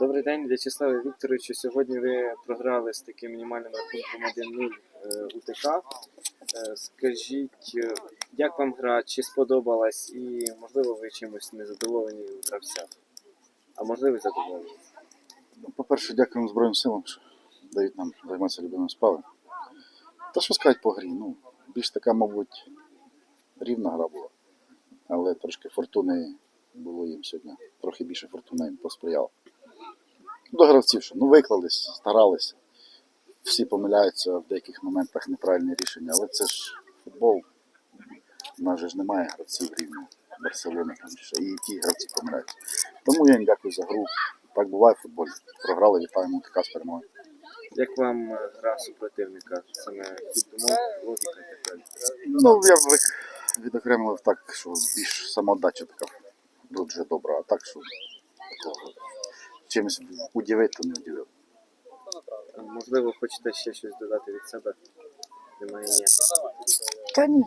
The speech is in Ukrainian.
Добрий день, В'ячеславе Вікторовичу. Сьогодні ви програли з таким мінімальним рахунком 1-0 е, УТК. Е, Скажіть, е, як вам гра, чи сподобалась, і можливо ви чимось незадоволені в гравцях? А можливо, задоволені? Ну, По-перше, дякуємо Збройним силам, що дають нам займатися любимим справою. Та що сказати по грі? Ну, більш така, мабуть, рівна гра була. Але трошки фортуни було їм сьогодні. Трохи більше фортуни їм посприяла. До гравців, що ну виклались, старалися. Всі помиляються в деяких моментах неправильні рішення, але це ж футбол. У нас же ж немає гравців рівня Барселони там що. І ті гравці помиляються. Тому я їм дякую за гру. Так буває в футболі. Програли, вітаємо ТК з перемогою. Як вам е, гра супротивника? Саме хід думок, логіка і так далі? Ну, я б відокремив так, що більш самоотдача така дуже добра, а так, що чимось удивити, то не удивив. Можливо, хочете ще щось додати від себе? Немає ніякого. Та ні.